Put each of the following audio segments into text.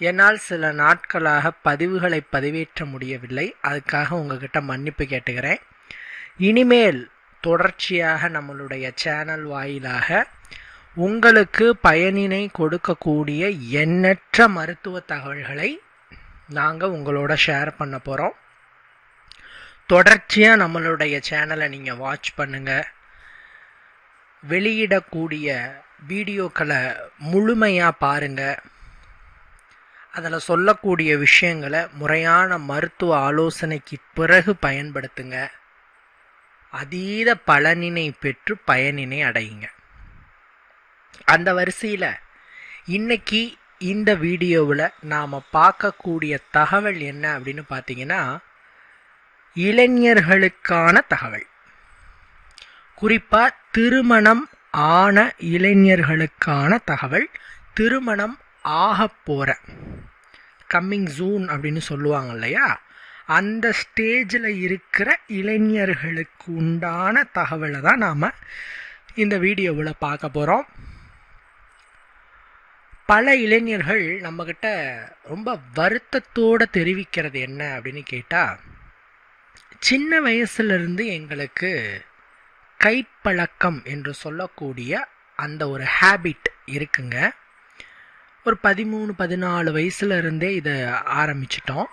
என்னால் சில நாட்களாக பதிவுகளை பதிவேற்ற முடியவில்லை. அதுக்காக உங்ககிட்ட மன்னிப்பு கேட்டுக்கிறேன். இனிமேல் தொடர்ச்சியாக நம்மளுடைய சேனல் வாயிலாக உங்களுக்கு பயனினை கொடுக்கக்கூடிய எண்ணற்ற மருத்துவ தகவல்களை நாங்கள் உங்களோட ஷேர் பண்ண போகிறோம் தொடர்ச்சியாக நம்மளுடைய சேனலை நீங்கள் வாட்ச் பண்ணுங்கள் வெளியிடக்கூடிய வீடியோக்களை முழுமையாக பாருங்கள் அதில் சொல்லக்கூடிய விஷயங்களை முறையான மருத்துவ ஆலோசனைக்கு பிறகு பயன்படுத்துங்க. அதீத பலனினை பெற்று பயனினை அடையுங்க. அந்த வரிசையில் இன்னைக்கு இந்த வீடியோவில் நாம் பார்க்கக்கூடிய தகவல் என்ன அப்படின்னு பார்த்தீங்கன்னா இளைஞர்களுக்கான தகவல். குறிப்பாக திருமணம் ஆன இளைஞர்களுக்கான தகவல். திருமணம் ஆக போகிற கம்மிங் ஜூன் அப்படின்னு சொல்லுவாங்க இல்லையா? அந்த ஸ்டேஜில் இருக்கிற இளைஞர்களுக்கு உண்டான தகவலை தான் நாம் இந்த வீடியோவில் பார்க்க போகிறோம் பல இளைஞர்கள் நம்மக்கிட்ட ரொம்ப வருத்தத்தோடு தெரிவிக்கிறது என்ன அப்படின்னு கேட்டால் சின்ன வயசுலேருந்து எங்களுக்கு கைப்பழக்கம் என்று சொல்லக்கூடிய அந்த ஒரு ஹேபிட் இருக்குங்க. ஒரு பதிமூணு பதினாலு வயசுல இருந்தே இதை ஆரம்பிச்சிட்டோம்.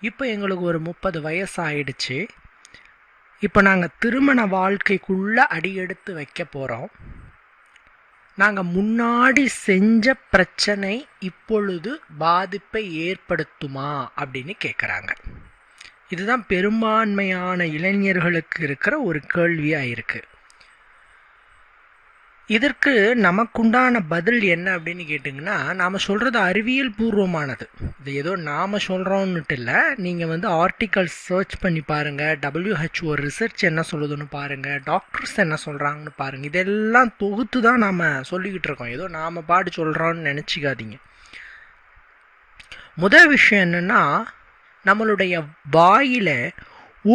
இப்போ எங்களுக்கு ஒரு முப்பது வயசு ஆயிடுச்சு இப்போ நாங்கள் திருமண வாழ்க்கைக்குள்ளே அடியெடுத்து வைக்க போகிறோம் நாங்கள் முன்னாடி செஞ்ச பிரச்சனை இப்பொழுது பாதிப்பை ஏற்படுத்துமா அப்படின்னு கேட்குறாங்க இதுதான் பெரும்பான்மையான இளைஞர்களுக்கு இருக்கிற ஒரு கேள்வியாக இருக்குது இதற்கு நமக்குண்டான பதில் என்ன அப்படின்னு கேட்டிங்கன்னா நாம் சொல்கிறது அறிவியல் பூர்வமானது. இது ஏதோ நாம் சொல்கிறோன்னுட்டு இல்லை. நீங்கள் வந்து ஆர்டிகல்ஸ் சர்ச் பண்ணி பாருங்கள் டபிள்யூஹெச்ஓ ரிசர்ச் என்ன சொல்லுதுன்னு பாருங்கள் டாக்டர்ஸ் என்ன சொல்கிறாங்கன்னு பாருங்கள் இதெல்லாம் தொகுத்து தான் நாம் சொல்லிக்கிட்டு இருக்கோம். ஏதோ நாம் பாடு சொல்கிறோன்னு நினச்சிக்காதீங்க. முதல் விஷயம் என்னென்னா நம்மளுடைய வாயில்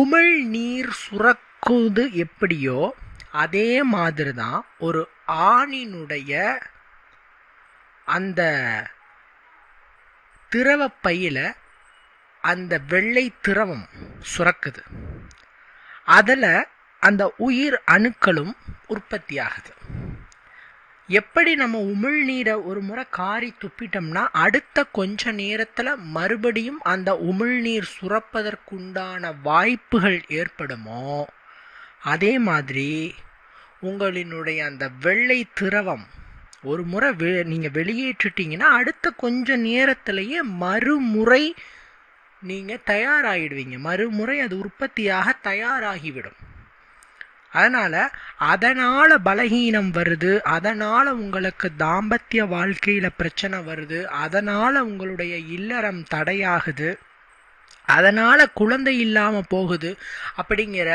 உமிழ் நீர் சுரக்குது எப்படியோ அதே மாதிரி தான் ஒரு ஆணினுடைய அந்த திரவ பையில் அந்த வெள்ளை திரவம் சுரக்குது. அதில் அந்த உயிர் அணுக்களும் உற்பத்தி ஆகுது. எப்படி நம்ம உமிழ்நீரை ஒரு முறை காரி துப்பிட்டோம்னா அடுத்த கொஞ்ச நேரத்தில் மறுபடியும் அந்த உமிழ்நீர் சுரப்பதற்குண்டான வாய்ப்புகள் ஏற்படுமோ? அதே மாதிரி உங்களினுடைய அந்த வெள்ளை திரவம் ஒரு முறை வெ நீங்கள் வெளியேற்றிட்டீங்கன்னா அடுத்த கொஞ்ச நேரத்திலேயே மறுமுறை நீங்கள் தயாராகிடுவீங்க மறுமுறை அது உற்பத்தியாக தயாராகிவிடும். அதனால் அதனால் பலகீனம் வருது அதனால் உங்களுக்கு தாம்பத்திய வாழ்க்கையில் பிரச்சனை வருது அதனால் உங்களுடைய இல்லறம் தடையாகுது அதனால் குழந்தை இல்லாமல் போகுது அப்படிங்கிற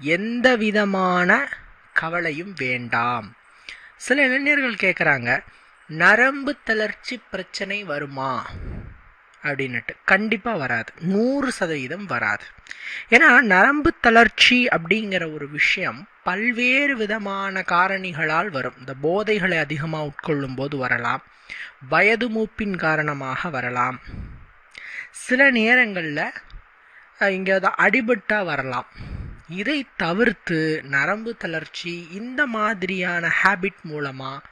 எந்த விதமான கவலையும் வேண்டாம். சில இளைஞர்கள் கேட்குறாங்க நரம்பு தளர்ச்சி பிரச்சனை வருமா? அப்படின்னுட்டு. கண்டிப்பாக வராது. நூறு சதவீதம் வராது. ஏன்னா நரம்பு தளர்ச்சி அப்படிங்கிற ஒரு விஷயம் பல்வேறு விதமான காரணிகளால் வரும். இந்த போதைகளை அதிகமாக உட்கொள்ளும் போது வரலாம். வயது மூப்பின் காரணமாக வரலாம். சில நேரங்களில் இங்கே அடிபட்டால் வரலாம். இதை தவிர்த்து நரம்பு தளர்ச்சி இந்த மாதிரியான ஹேபிட் மூலமாக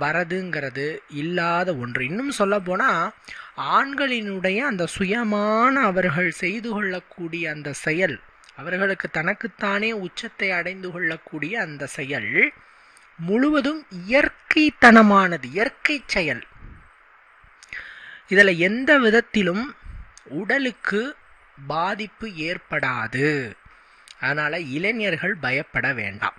வரதுங்கிறது இல்லாத ஒன்று. இன்னும் சொல்ல போனால் ஆண்களினுடைய அந்த சுயமான அவர்கள் செய்து கொள்ளக்கூடிய அந்த செயல் அவர்களுக்கு தனக்குத்தானே உச்சத்தை அடைந்து கொள்ளக்கூடிய அந்த செயல் முழுவதும் இயற்கைத்தனமானது இயற்கை செயல். இதில் எந்த விதத்திலும் உடலுக்கு பாதிப்பு ஏற்படாது. அதனால் இளைஞர்கள் பயப்பட வேண்டாம்.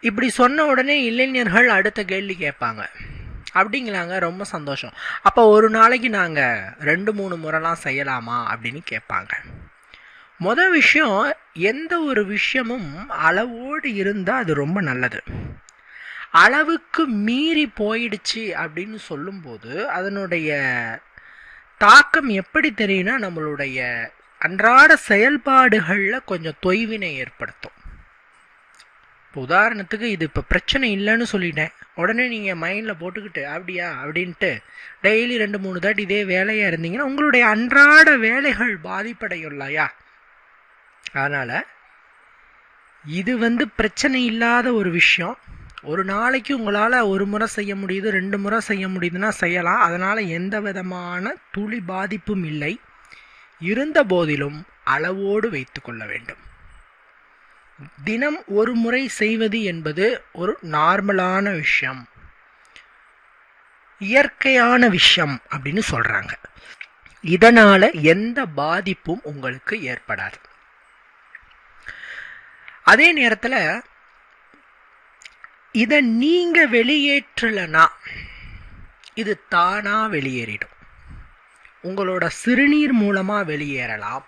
இப்படி சொன்ன உடனே இளைஞர்கள் அடுத்த கேள்வி கேட்பாங்க. அப்படிங்களாங்க ரொம்ப சந்தோஷம். அப்போ ஒரு நாளைக்கு நாங்கள் ரெண்டு மூணு முறைலாம் செய்யலாமா அப்படின்னு கேட்பாங்க. மொதல் விஷயம் எந்த ஒரு விஷயமும் அளவோடு இருந்தால் அது ரொம்ப நல்லது. அளவுக்கு மீறி போயிடுச்சு அப்படின்னு சொல்லும்போது அதனுடைய தாக்கம் எப்படி தெரியும்னா நம்மளுடைய அன்றாட செயல்பாடுகளில் கொஞ்சம் தொய்வினை ஏற்படுத்தும். இப்போ உதாரணத்துக்கு இது இப்போ பிரச்சனை இல்லைன்னு சொல்லிட்டேன். உடனே நீங்கள் மைண்டில் போட்டுக்கிட்டு அப்படியா? அப்படின்ட்டு டெய்லி ரெண்டு மூணு தாட்டி இதே வேலையாக இருந்தீங்கன்னா உங்களுடைய அன்றாட வேலைகள் பாதிப்படையும் இல்லையா அதனால் இது வந்து பிரச்சனை இல்லாத ஒரு விஷயம். ஒரு நாளைக்கு உங்களால் ஒரு முறை செய்ய முடியுது ரெண்டு முறை செய்ய முடியுதுன்னா செய்யலாம். அதனால் எந்த விதமான துளி பாதிப்பும் இல்லை. இருந்த போதிலும் அளவோடு வைத்து கொள்ள வேண்டும். தினம் ஒரு முறை செய்வது என்பது ஒரு நார்மலான விஷயம். இயற்கையான விஷயம் அப்படின்னு சொல்கிறாங்க இதனால் எந்த பாதிப்பும் உங்களுக்கு ஏற்படாது. அதே நேரத்தில் இதை நீங்கள் வெளியேற்றலைன்னா இது தானாக வெளியேறிடும். உங்களோட சிறுநீர் மூலமாக வெளியேறலாம்.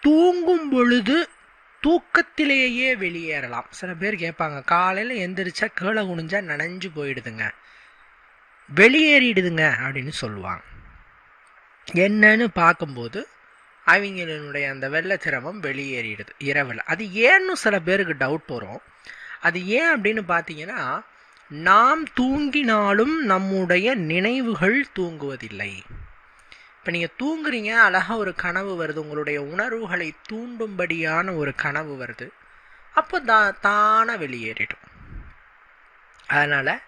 தூங்கும் பொழுது தூக்கத்திலேயே வெளியேறலாம். சில பேர் கேட்பாங்க காலையில் எந்திரிச்சா கீழே குனிஞ்சா நனைஞ்சு போயிடுதுங்க. வெளியேறிடுதுங்க அப்படின்னு சொல்லுவாங்க. என்னன்னு பார்க்கும்போது அவங்களுடைய அந்த வெள்ளை திரவம் வெளியேறிடுது இரவில். அது ஏன்னு சில பேருக்கு டவுட் வரும். அது ஏன் அப்படின்னு பார்த்தீங்கன்னா நாம் தூங்கினாலும் நம்முடைய நினைவுகள் தூங்குவதில்லை. இப்போ நீங்கள் தூங்குறீங்க அழகாக ஒரு கனவு வருது. உங்களுடைய உணர்வுகளை தூண்டும்படியான ஒரு கனவு வருது. அப்போ தா தானாக வெளியேறிடும். அதனால்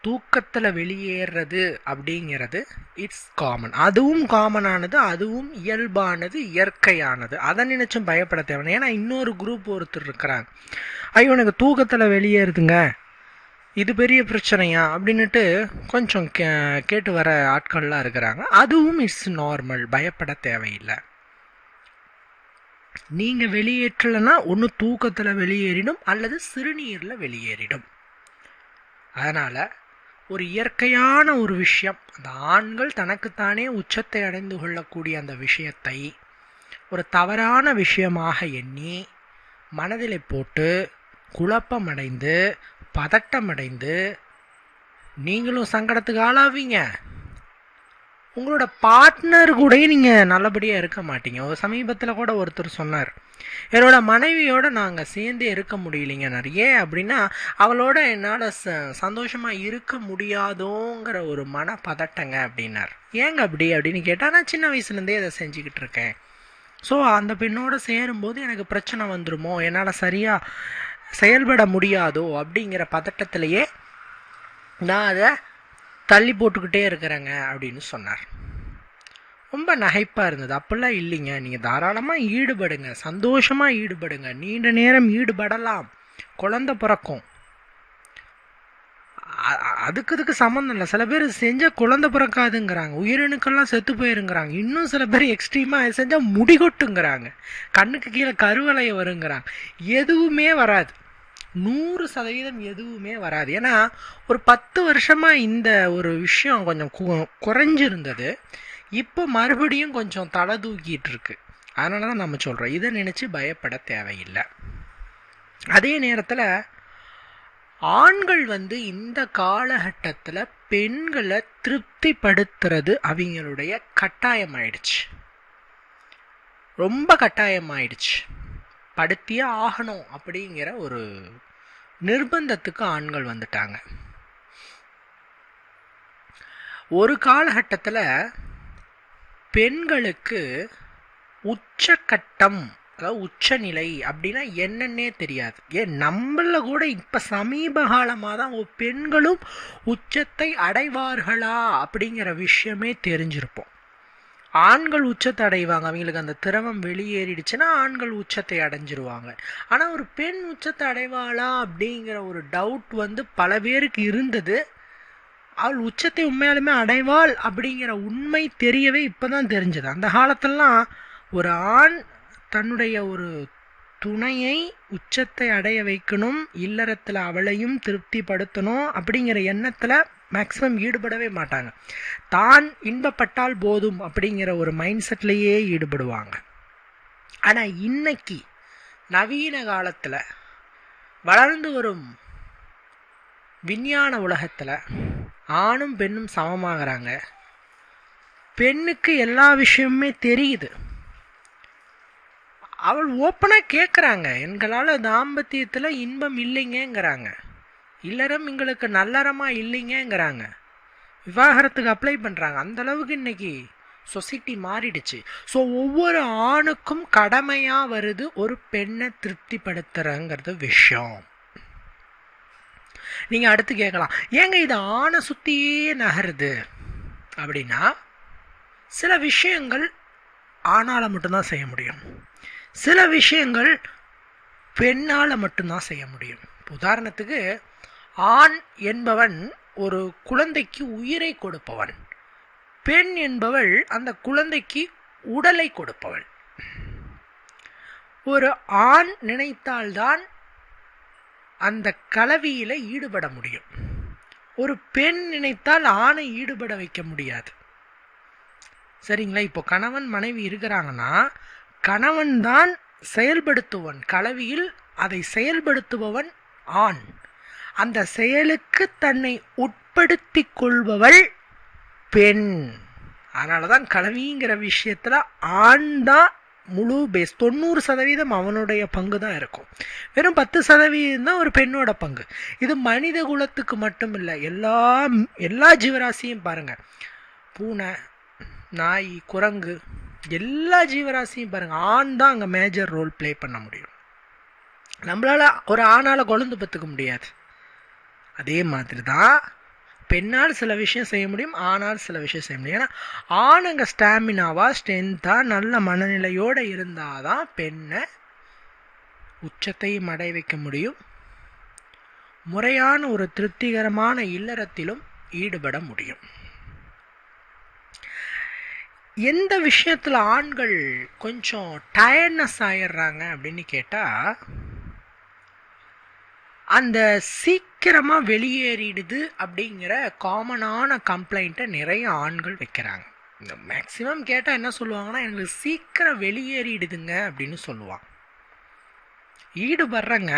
தூக்கத்தில் வெளியேறது அப்படிங்கிறது இட்ஸ் காமன் அதுவும் காமனானது அதுவும் இயல்பானது இயற்கையானது. அதை நினைச்சும் பயப்பட தேவை ஏன்னா இன்னொரு குரூப் ஒருத்தர் இருக்கிறாங்க. ஐயோ எனக்கு தூக்கத்தில் வெளியேறுதுங்க. இது பெரிய பிரச்சனையா அப்படின்னுட்டு கொஞ்சம் கே கேட்டு வர ஆட்கள்லாம் இருக்கிறாங்க. அதுவும் இட்ஸ் நார்மல் பயப்பட தேவையில்லை. நீங்கள் வெளியேற்றலைன்னா ஒன்று தூக்கத்தில் வெளியேறிடும் அல்லது சிறுநீரில் வெளியேறிடும். அதனால் ஒரு இயற்கையான ஒரு விஷயம் அந்த ஆண்கள் தனக்குத்தானே உச்சத்தை அடைந்து கொள்ளக்கூடிய அந்த விஷயத்தை ஒரு தவறான விஷயமாக எண்ணி மனதில் போட்டு குழப்பமடைந்து பதட்டமடைந்து நீங்களும் சங்கடத்துக்கு ஆளாவீங்க. உங்களோட பார்ட்னர் கூட நீங்கள் நல்லபடியாக இருக்க மாட்டீங்க. ஒரு சமீபத்தில் கூட ஒருத்தர் சொன்னார் என்னோட மனைவியோட நாங்கள் சேர்ந்தே இருக்க முடியலைங்க நிறைய. அப்படின்னா அவளோட என்னால் ச சந்தோஷமாக இருக்க முடியாதோங்கிற ஒரு மன பதட்டங்க அப்படின்னார். ஏங்க அப்படி? அப்படின்னு கேட்டால் நான் சின்ன வயசுலேருந்தே அதை செஞ்சுக்கிட்டு இருக்கேன். ஸோ அந்த பெண்ணோட சேரும்போது எனக்கு பிரச்சனை வந்துருமோ? என்னால் சரியாக செயல்பட முடியாதோ அப்படிங்கிற பதட்டத்திலேயே நான் அதை தள்ளி போட்டுக்கிட்டே இருக்கிறேங்க அப்படின்னு சொன்னார். ரொம்ப நகைப்பாக இருந்தது. அப்படிலாம் இல்லைங்க. நீங்கள் தாராளமாக ஈடுபடுங்க. சந்தோஷமாக ஈடுபடுங்க. நீண்ட நேரம் ஈடுபடலாம். குழந்த பிறக்கும். அதுக்கு இதுக்கு சம்மந்தம் இல்லை. சில பேர் செஞ்சால் குழந்த பிறக்காதுங்கிறாங்க. உயிரணுக்கள்லாம் செத்து போயிருங்கிறாங்க. இன்னும் சில பேர் எக்ஸ்ட்ரீமாக செஞ்சால் முடிகொட்டுங்கிறாங்க கண்ணுக்கு கீழே கருவலையை வருங்கிறாங்க. எதுவுமே வராது. நூறு சதவீதம் எதுவுமே வராது. ஏன்னா ஒரு பத்து வருஷமாக இந்த ஒரு விஷயம் கொஞ்சம் குறைஞ்சிருந்தது. இப்போ மறுபடியும் கொஞ்சம் தலை தூக்கிட்டு இருக்கு. அதனால தான் நம்ம சொல்கிறோம் இதை நினச்சி பயப்பட தேவையில்லை. அதே நேரத்தில் ஆண்கள் வந்து இந்த காலகட்டத்தில் பெண்களை திருப்திப்படுத்துறது அவங்களுடைய கட்டாயமாயிடுச்சு. ரொம்ப கட்டாயமாயிடுச்சு. படுத்தியே ஆகணும் அப்படிங்கிற ஒரு நிர்பந்தத்துக்கு ஆண்கள் வந்துட்டாங்க. ஒரு காலகட்டத்தில் பெண்களுக்கு உச்சக்கட்டம் அதாவது உச்சநிலை அப்படின்னா என்னன்னே தெரியாது. ஏன் நம்மள கூட இப்போ சமீப காலமாக தான் பெண்களும் உச்சத்தை அடைவார்களா அப்படிங்கிற விஷயமே தெரிஞ்சிருப்போம். ஆண்கள் உச்சத்தை அடைவாங்க. அவங்களுக்கு அந்த திரவம் வெளியேறிடுச்சுன்னா ஆண்கள் உச்சத்தை அடைஞ்சிருவாங்க. ஆனால் ஒரு பெண் உச்சத்தை அடைவாளா அப்படிங்கிற ஒரு டவுட் வந்து பல பேருக்கு இருந்தது. அவள் உச்சத்தை உண்மையாலுமே அடைவாள் அப்படிங்கிற உண்மை தெரியவே இப்போதான் தெரிஞ்சது. அந்த காலத்திலலாம் ஒரு ஆண் தன்னுடைய ஒரு துணையை உச்சத்தை அடைய வைக்கணும் இல்லறத்தில் அவளையும் திருப்திப்படுத்தணும் அப்படிங்கிற எண்ணத்தில் மேக்ஸிமம் ஈடுபடவே மாட்டாங்க. தான் இன்பப்பட்டால் போதும் அப்படிங்கிற ஒரு மைண்ட் செட்லேயே ஈடுபடுவாங்க. ஆனால் இன்னைக்கு நவீன காலத்தில் வளர்ந்து வரும் விஞ்ஞான உலகத்தில் ஆணும் பெண்ணும் சமமாகறாங்க. பெண்ணுக்கு எல்லா விஷயமுமே தெரியுது. அவள் ஓப்பனாக கேட்குறாங்க எங்களால் தாம்பத்தியத்தில் இன்பம் இல்லைங்கங்கிறாங்க. இல்லறம் எங்களுக்கு நல்லறமாக இல்லைங்கங்கிறாங்க. விவாகரத்துக்கு அப்ளை பண்ணுறாங்க அந்தளவுக்கு இன்னைக்கு சொசைட்டி மாறிடுச்சு. ஸோ ஒவ்வொரு ஆணுக்கும் கடமையாக வருது ஒரு பெண்ணை திருப்திப்படுத்துறங்கிறது விஷயம். நீங்கள் அடுத்து கேட்கலாம். ஏங்க இது ஆணை சுற்றியே நகருது? அப்படின்னா சில விஷயங்கள் ஆணால் மட்டும்தான் செய்ய முடியும். சில விஷயங்கள் பெண்ணால் மட்டும்தான் செய்ய முடியும். உதாரணத்துக்கு ஆண் என்பவன் ஒரு குழந்தைக்கு உயிரை கொடுப்பவன். பெண் என்பவள் அந்த குழந்தைக்கு உடலை கொடுப்பவள். ஒரு ஆண் நினைத்தால்தான் அந்த கலவியில ஈடுபட முடியும். ஒரு பெண் நினைத்தால் ஆணை ஈடுபட வைக்க முடியாது. சரிங்களா? இப்போ கணவன் மனைவி இருக்கிறாங்கன்னா கணவன் தான் செயல்படுத்துவன். கலவியில் அதை செயல்படுத்துபவன் ஆண். அந்த செயலுக்கு தன்னை உட்படுத்தி கொள்பவள் பெண். அதனால தான் கலவிங்கிற விஷயத்தில் ஆண் தான் முழு பேஸ் தொண்ணூறு சதவீதம் அவனுடைய பங்கு தான் இருக்கும். வெறும் பத்து சதவீதம் தான் ஒரு பெண்ணோட பங்கு. இது மனித குலத்துக்கு மட்டும் இல்லை எல்லா எல்லா ஜீவராசியும் பாருங்க. பூனை நாய் குரங்கு எல்லா ஜீவராசியும் பாருங்க. ஆண் தான் அங்கே மேஜர் ரோல் ப்ளே பண்ண முடியும். நம்மளால ஒரு ஆணால் கொழுந்து பத்துக்க முடியாது. அதே மாதிரி தான் பெண்ணால் சில விஷயம் செய்ய முடியும் ஆனால் சில விஷயம் செய்ய முடியும். ஏன்னா ஆணுங்க ஸ்டாமினாவாக ஸ்ட்ரென்த்தாக நல்ல மனநிலையோடு இருந்தால் தான் பெண்ணை உச்சத்தையும் அடை வைக்க முடியும். முறையான ஒரு திருப்திகரமான இல்லறத்திலும் ஈடுபட முடியும். எந்த விஷயத்தில் ஆண்கள் கொஞ்சம் டயர்ட்னஸ் ஆயிடுறாங்க அப்படின்னு கேட்டால் அந்த சீக் சீக்கிரமாக வெளியேறிடுது அப்படிங்கிற காமனான கம்ப்ளைண்ட்டை நிறைய ஆண்கள் வைக்கிறாங்க. இந்த மேக்ஸிமம் கேட்டால் என்ன சொல்லுவாங்கன்னா எங்களுக்கு சீக்கிரம் வெளியேறிடுதுங்க அப்படின்னு சொல்லுவாங்க. ஈடுபடுறங்க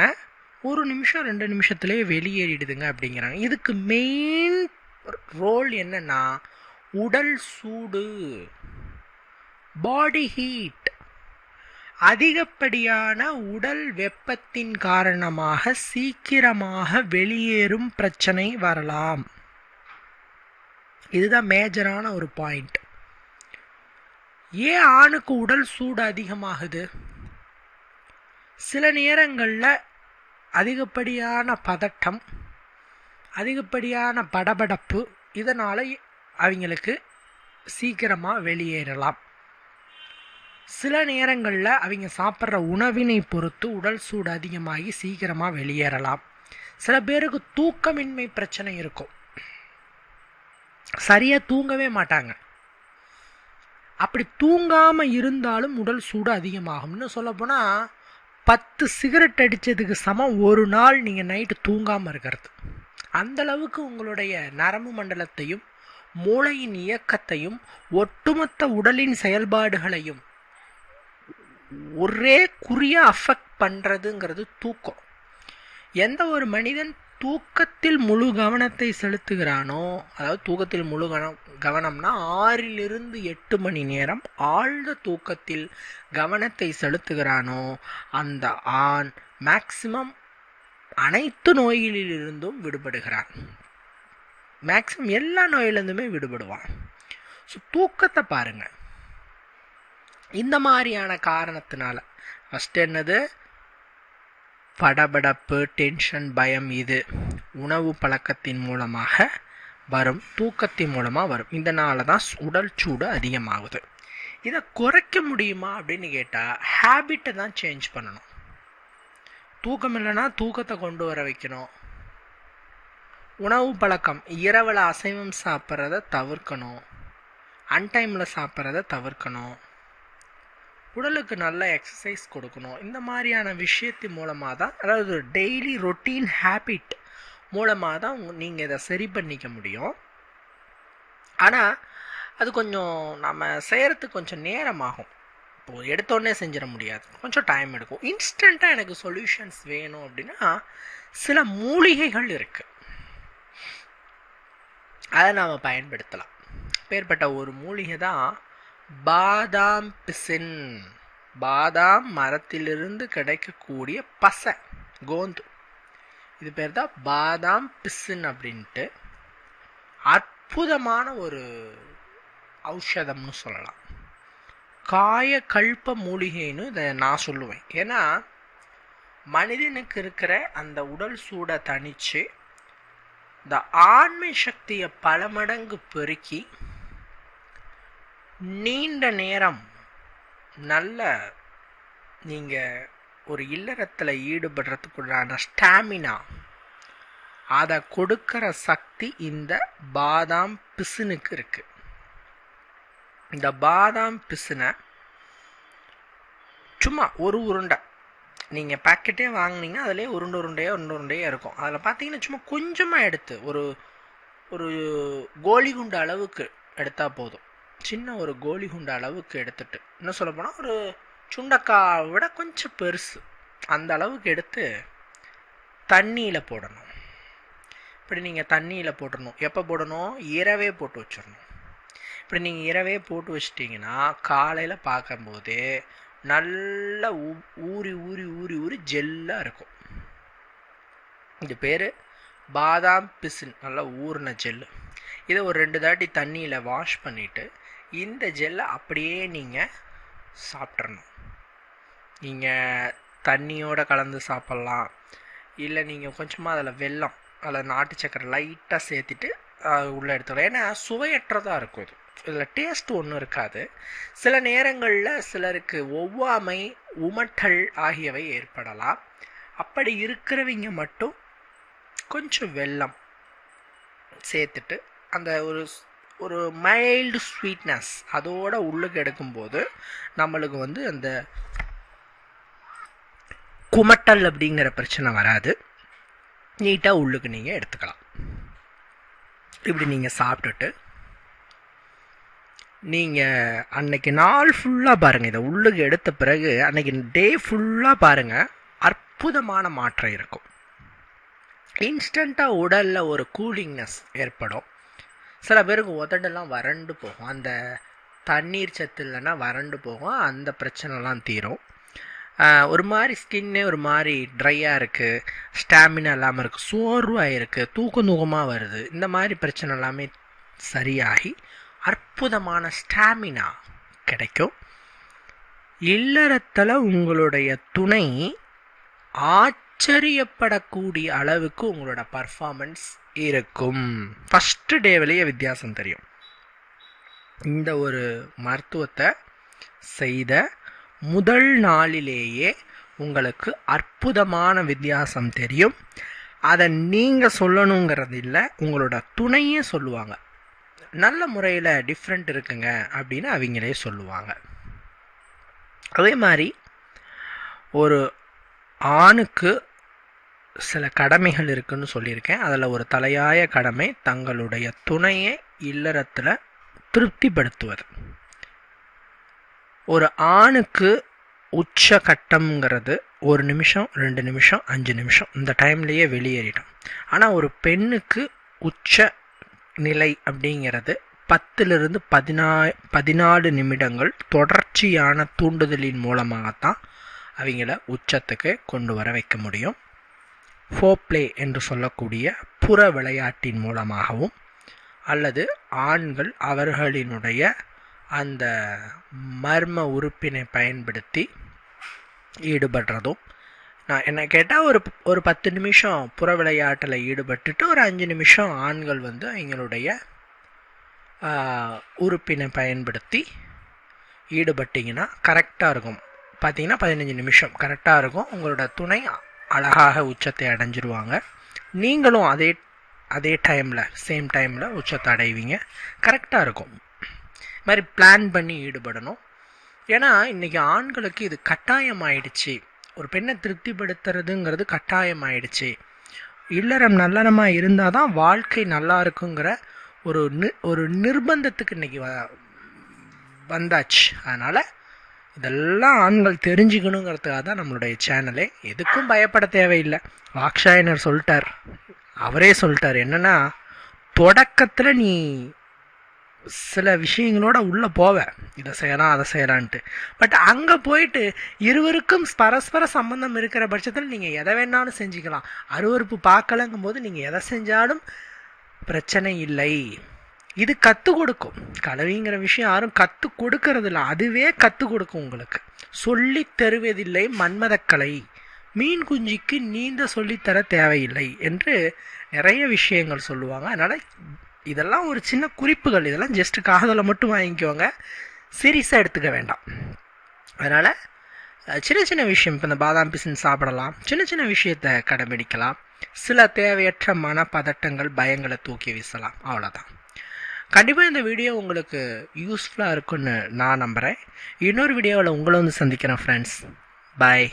ஒரு நிமிஷம் ரெண்டு நிமிஷத்துலேயே வெளியேறிடுதுங்க அப்படிங்கிறாங்க. இதுக்கு மெயின் ரோல் என்னன்னா உடல் சூடு பாடி ஹீட் அதிகப்படியான உடல் வெப்பத்தின் காரணமாக சீக்கிரமாக வெளியேறும் பிரச்சனை வரலாம். இதுதான் மேஜரான ஒரு பாயிண்ட் ஏன் ஆணுக்கு உடல் சூடு அதிகமாகுது? சில நேரங்களில் அதிகப்படியான பதட்டம் அதிகப்படியான படபடப்பு இதனால் அவங்களுக்கு சீக்கிரமாக வெளியேறலாம். சில நேரங்களில் அவங்க சாப்பிட்ற உணவினை பொறுத்து உடல் சூடு அதிகமாகி சீக்கிரமாக வெளியேறலாம். சில பேருக்கு தூக்கமின்மை பிரச்சனை இருக்கும். சரியாக தூங்கவே மாட்டாங்க. அப்படி தூங்காமல் இருந்தாலும் உடல் சூடு அதிகமாகும்னு சொல்லப்போனால் பத்து சிகரெட் அடித்ததுக்கு சமம் ஒரு நாள் நீங்கள் நைட்டு தூங்காமல் இருக்கிறது. அந்தளவுக்கு உங்களுடைய நரம்பு மண்டலத்தையும் மூளையின் இயக்கத்தையும் ஒட்டுமொத்த உடலின் செயல்பாடுகளையும் ஒரே குறியாக அஃபெக்ட் பண்ணுறதுங்கிறது தூக்கம். எந்த ஒரு மனிதன் தூக்கத்தில் முழு கவனத்தை செலுத்துகிறானோ அதாவது தூக்கத்தில் முழு கவனம் கவனம்னா ஆறிலிருந்து எட்டு மணி நேரம் ஆழ்ந்த தூக்கத்தில் கவனத்தை செலுத்துகிறானோ அந்த ஆண் மேக்சிமம் அனைத்து நோய்களிலிருந்தும் விடுபடுகிறான். மேக்சிமம் எல்லா நோயிலிருந்துமே விடுபடுவான். ஸோ தூக்கத்தை பாருங்கள் இந்த மாதிரியான காரணத்தினால. ஃபஸ்ட் என்னது? படபடப்பு டென்ஷன் பயம் இது உணவு பழக்கத்தின் மூலமாக வரும் தூக்கத்தின் மூலமாக வரும். இதனால தான் உடல் சூடு அதிகமாகுது. இதை குறைக்க முடியுமா அப்படின்னு கேட்டால் ஹேபிட்டை தான் சேஞ்ச் பண்ணணும். தூக்கம் இல்லைன்னா தூக்கத்தை கொண்டு வர வைக்கணும். உணவு பழக்கம் இரவில் அசைவம் சாப்பிட்றத தவிர்க்கணும். அன்டைமில் சாப்பிட்றத தவிர்க்கணும். உடலுக்கு நல்ல எக்ஸசைஸ் கொடுக்கணும். இந்த மாதிரியான விஷயத்தின் மூலமாக தான் அதாவது டெய்லி ரொட்டீன் ஹேபிட் மூலமாக தான் நீங்கள் இதை சரி பண்ணிக்க முடியும். ஆனால் அது கொஞ்சம் நம்ம செய்கிறதுக்கு கொஞ்சம் நேரமாகும். இப்போது எடுத்தோடனே செஞ்சிட முடியாது. கொஞ்சம் டைம் எடுக்கும். இன்ஸ்டண்ட்டாக எனக்கு சொல்யூஷன்ஸ் வேணும் அப்படின்னா சில மூலிகைகள் இருக்குது அதை நாம் பயன்படுத்தலாம். பேர்பட்ட ஒரு மூலிகை தான் பாதாம் பிசின். பாதாம் மரத்திலிருந்து கிடைக்கக்கூடிய பசை கோந்து. இது பேர் தான் பாதாம் பிசின் அப்படின்ட்டு அற்புதமான ஒரு ஔஷதம்னு சொல்லலாம். காய கல்ப மூலிகைன்னு இதை நான் சொல்லுவேன். ஏன்னா மனிதனுக்கு இருக்கிற அந்த உடல் சூடை தணித்து இந்த ஆண்மை சக்தியை பல மடங்கு பெருக்கி நீண்ட நேரம் நல்ல நீங்கள் ஒரு இல்லறத்தில் ஈடுபடுறதுக்குள்ளான ஸ்டாமினா அதை கொடுக்கிற சக்தி இந்த பாதாம் பிசுனுக்கு இருக்குது இந்த பாதாம் பிசுனை சும்மா ஒரு உருண்டை. நீங்கள் பேக்கெட்டே வாங்கினீங்கன்னா அதிலே உருண்டை உருண்டையாக உருண்டை உருண்டையாக இருக்கும். அதில் பார்த்தீங்கன்னா சும்மா கொஞ்சமாக எடுத்து ஒரு ஒரு கோலி குண்டு அளவுக்கு எடுத்தால் போதும். சின்ன ஒரு கோலி குண்டு அளவுக்கு எடுத்துட்டு இன்னும் சொல்ல போனால் ஒரு சுண்டக்காய் விட கொஞ்சம் பெருசு. அந்த அளவுக்கு எடுத்து தண்ணியில் போடணும். இப்படி நீங்கள் தண்ணியில் போட்டுடணும் எப்போ போடணும்? இரவே போட்டு வச்சிடணும். இப்படி நீங்கள் இரவே போட்டு வச்சிட்டிங்கன்னா காலையில் பார்க்கும்போது நல்ல ஊறி ஊறி ஊறி ஊறி ஜெல்லாக இருக்கும். இது பேர் பாதாம் பிசின். நல்லா ஊறின ஜெல்லு. இதை ஒரு ரெண்டு தாட்டி தண்ணியில் வாஷ் பண்ணிவிட்டு இந்த ஜெல்லை அப்படியே நீங்கள் சாப்பிட்றணும் நீங்கள் தண்ணியோடு கலந்து சாப்பிட்லாம். இல்லை நீங்கள் கொஞ்சமாக அதில் வெல்லம் அதில் நாட்டு சக்கரை லைட்டாக சேர்த்துட்டு உள்ளே எடுத்துடலாம் ஏன்னா சுவையற்றதாக இருக்கும் இது. இதில் டேஸ்ட் ஒன்றும் இருக்காது. சில நேரங்களில் சிலருக்கு ஒவ்வாமை உமட்டல் ஆகியவை ஏற்படலாம். அப்படி இருக்கிறவங்க மட்டும் கொஞ்சம் வெல்லம் சேர்த்துட்டு அந்த ஒரு ஒரு மைல்டு ஸ்வீட்னஸ் அதோட உள்ளுக்கு எடுக்கும்போது நம்மளுக்கு வந்து அந்த குமட்டல் அப்படிங்கிற பிரச்சனை வராது. நீட்டாக உள்ளுக்கு நீங்கள் எடுத்துக்கலாம். இப்படி நீங்கள் சாப்பிட்டுட்டு நீங்கள் அன்னைக்கு நாள் ஃபுல்லாக பாருங்கள் இதை உள்ளுக்கு எடுத்த பிறகு அன்னைக்கு டே ஃபுல்லாக பாருங்கள் அற்புதமான மாற்றம் இருக்கும். இன்ஸ்டண்ட்டாக உடலில் ஒரு கூலிங்னஸ் ஏற்படும். சில பேருக்கு உதடெல்லாம் வறண்டு போகும். அந்த தண்ணீர் சத்து இல்லைன்னா வறண்டு போகும். அந்த பிரச்சனைலாம் தீரும். ஒரு மாதிரி ஸ்கின்னே ஒரு மாதிரி ட்ரையாக இருக்குது ஸ்டாமினா இல்லாமல் இருக்குது சோர்வாக இருக்குது தூக்கம் தூக்கமாக வருது. இந்த மாதிரி பிரச்சனை எல்லாமே சரியாகி அற்புதமான ஸ்டாமினா கிடைக்கும். இல்லறத்தில் உங்களுடைய துணை ஆச்சரியப்படக்கூடிய அளவுக்கு உங்களோட பர்ஃபார்மன்ஸ் இருக்கும். ஃபஸ்ட்டு டேவிலேயே வித்தியாசம் தெரியும். இந்த ஒரு மருத்துவத்தை செய்த முதல் நாளிலேயே உங்களுக்கு அற்புதமான வித்தியாசம் தெரியும். அதை நீங்கள் சொல்லணுங்கிறது இல்லை உங்களோட துணையே சொல்லுவாங்க. நல்ல முறையில் டிஃப்ரெண்ட் இருக்குங்க அப்படின்னு அவங்களே சொல்லுவாங்க. அதே மாதிரி ஒரு ஆணுக்கு சில கடமைகள் இருக்குன்னு சொல்லியிருக்கேன். அதில் ஒரு தலையாய கடமை தங்களுடைய துணையை இல்லறத்தில் திருப்திப்படுத்துவது. ஒரு ஆணுக்கு உச்ச கட்டம்ங்கிறது ஒரு நிமிஷம் ரெண்டு நிமிஷம் அஞ்சு நிமிஷம் இந்த டைம்லேயே வெளியேறிடும். ஆனால் ஒரு பெண்ணுக்கு உச்ச நிலை அப்படிங்கிறது பத்திலிருந்து பதினா பதினாலு நிமிடங்கள் தொடர்ச்சியான தூண்டுதலின் மூலமாகத்தான் அவங்கள உச்சத்துக்கு கொண்டு வர வைக்க முடியும். ஃபோப்ளே என்று சொல்லக்கூடிய புற விளையாட்டின் மூலமாகவும் அல்லது ஆண்கள் அவர்களினுடைய அந்த மர்ம உறுப்பினை பயன்படுத்தி ஈடுபடுறதும். நான் என்ன கேட்டால் ஒரு ஒரு பத்து நிமிஷம் புற விளையாட்டில் ஈடுபட்டுட்டு ஒரு அஞ்சு நிமிஷம் ஆண்கள் வந்து எங்களுடைய உறுப்பினை பயன்படுத்தி ஈடுபட்டிங்கன்னா கரெக்டாக இருக்கும். பார்த்தீங்கன்னா பதினஞ்சு நிமிஷம் கரெக்டாக இருக்கும். உங்களோட துணை அழகாக உச்சத்தை அடைஞ்சிருவாங்க. நீங்களும் அதே அதே டைமில் சேம் டைமில் உச்சத்தை அடைவீங்க. கரெக்டாக இருக்கும். இது மாதிரி பிளான் பண்ணி ஈடுபடணும். ஏன்னா இன்றைக்கி ஆண்களுக்கு இது கட்டாயம் ஆயிடுச்சு ஒரு பெண்ணை திருப்திப்படுத்துறதுங்கிறது கட்டாயம் ஆயிடுச்சு இல்லறம் நல்லறமாக இருந்தால் தான் வாழ்க்கை நல்லா இருக்குங்கிற ஒரு நி ஒரு நிர்பந்தத்துக்கு இன்னைக்கு வ வந்தாச்சு. அதனால் இதெல்லாம் ஆண்கள் தெரிஞ்சுக்கணுங்கிறதுக்காக தான் நம்மளுடைய சேனலே எதுக்கும் பயப்பட தேவையில்லை. வாக்ஷாயனர் சொல்லிட்டார். அவரே சொல்லிட்டார். என்னென்னா தொடக்கத்தில் நீ சில விஷயங்களோட உள்ளே போவ. இதை செய்யலாம் அதை செய்யலான்ட்டு. பட் அங்கே போயிட்டு இருவருக்கும் பரஸ்பர சம்பந்தம் இருக்கிற பட்சத்தில் நீங்கள் எதை வேணாலும் செஞ்சுக்கலாம். அருவறுப்பு பார்க்கலங்கும் போது நீங்கள் எதை செஞ்சாலும் பிரச்சனை இல்லை. இது கற்றுக் கொடுக்கும். கலவிங்கிற விஷயம் யாரும் கற்றுக் கொடுக்கறதில்ல. அதுவே கற்றுக் கொடுக்கும் உங்களுக்கு. சொல்லி தருவதில்லை மன்மதக்கலை. மீன் குஞ்சிக்கு நீந்த சொல்லித்தர தேவையில்லை என்று நிறைய விஷயங்கள் சொல்லுவாங்க. அதனால் இதெல்லாம் ஒரு சின்ன குறிப்புகள். இதெல்லாம் ஜஸ்ட் காதலை மட்டும் வாங்கிக்கோங்க. சீரியஸாக எடுத்துக்க வேண்டாம். அதனால் சின்ன சின்ன விஷயம். இப்போ இந்த பாதாம் பிசின் சாப்பிடலாம். சின்ன சின்ன விஷயத்தை கடைபிடிக்கலாம். சில தேவையற்ற மனப்பதட்டங்கள் பயங்களை தூக்கி வீசலாம். அவ்வளோதான் கண்டிப்பாக இந்த வீடியோ உங்களுக்கு யூஸ்ஃபுல்லாக இருக்குன்னு நான் நம்புகிறேன் இன்னொரு வீடியோவில் உங்களை வந்து சந்திக்கிறேன் ஃப்ரெண்ட்ஸ் பாய்